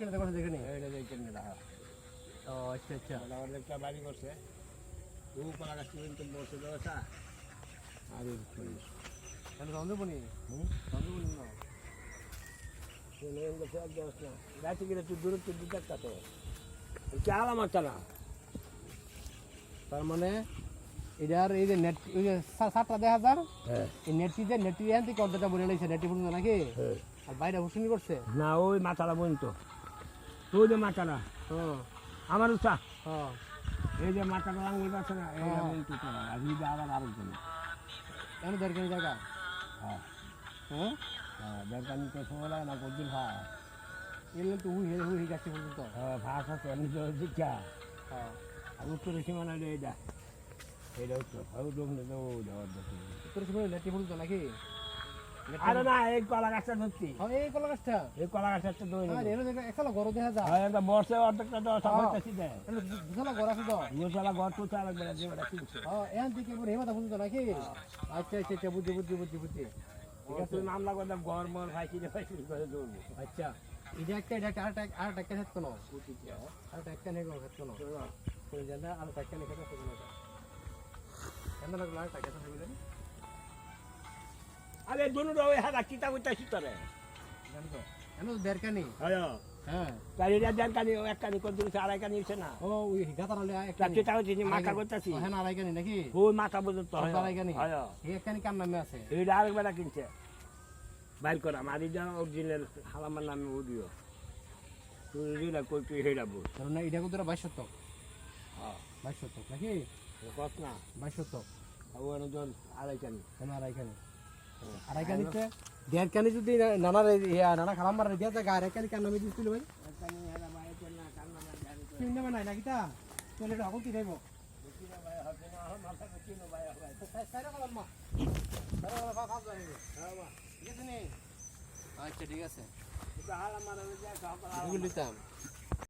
কিনে দেখো দেখে নি। দেখেন না ও আচ্ছা আচ্ছা। আমার একটা বাড়ি করছে। ও কলা গাছ কিন্তু বসে দেওয়া আর কেন না। তো। তার মানে এটার এই যে নেট ওই যে সাতটা দেখা যার হ্যাঁ। এই নেটটি যে নেটটি এখান থেকে বলে লাইছে নেটটি পর্যন্ত নাকি? আর বাইরে হুসুনি করছে? না ওই মাথাটা বলতো ওই যে মাথাটা হ্যাঁ। আমার উৎসাহ হ্যাঁ। এই যে মাথাটা আঙুল আছে না এই হ্যাঁ। বলতো তারা আর যে আবার আরেকজন। কেন দেড় জায়গা হ্যাঁ। হ্যাঁ? তো সময় লাগে না কদিন ভাই এলে তো হুই হুই হুই গাছটি পর্যন্ত হ্যাঁ ভাত আছে এমনি তো দীক্ষা হ্যাঁ। আর উত্তরের সীমানা হলো এইটা এইটা উত্তর আর দক্ষিণে তো ওইটা অর্ধেক। তোর সময় পর্যন্ত নাকি? আরে না এই কলা গাছটা ধরছি। হ্যাঁ এই কলা গাছটা। এই কলা গাছটা তো এর দেখা একসালা ঘর দেখা যায়। হয় একটা বর্ষে অর্ধেকটা তো সব হ্যাঁ। হইতেছি ঘর আছে তো। দুতলা ঘর তো চার একবার যে ওটা কিনছে। হ্যাঁ এখান থেকে এবার হেমাতা পর্যন্ত নাকি? আচ্ছা আচ্ছা আচ্ছা ঠিক আছে। নাম লাগবে ঘর মর ভাইছি রে ভাইছি করে দৌড়বো আচ্ছা এটা একটা এটা একটা আরেকটা আরেকটা কোনো আরেকটা একটা নেই কোনো খেত কোনো কোন জানা আরেকটা একটা নেই খেত কোনো কেন লাগল আরেকটা খেত বুঝলেন আরে দুনো ওই হারা কিতা কইতাছি তোরে। জানো তো কেন তো দেড় কানি হয়। হ্যাঁ। তাই এটা এক কানি করে দিয়েছে আড়াই কানি হইছে না। ও ওই গাতার হলে একটা কিতা হইছে মাথা করতেছি হ্যাঁ আড়াই কানি নাকি? ওই মাথা পর্যন্ত হয়। আড়াই কানি হয়। এক কানি কার নামে আছে? এইটা আরেকবার কিনছে। বাইর করা মারি যা অরিজিনাল হালামার নামে উদিও তুই যেটা কই তুই হেরা বল। কারণ এটা কত বাইশ শতক। হ্যাঁ। বাইশ শতক নাকি? কত না। বাইশ শতক। আর ওখানে আড়াই কানি আড়াই কানি আড়াই কানিতে দেড় কানি যদি নানা নানা খারাপ মারা দিয়া থাকে আড়াই কানি কার নামে দিছিল ভাই। মানে নাই নাকি তা? কি খাইব আচ্ছা ঠিক আছে।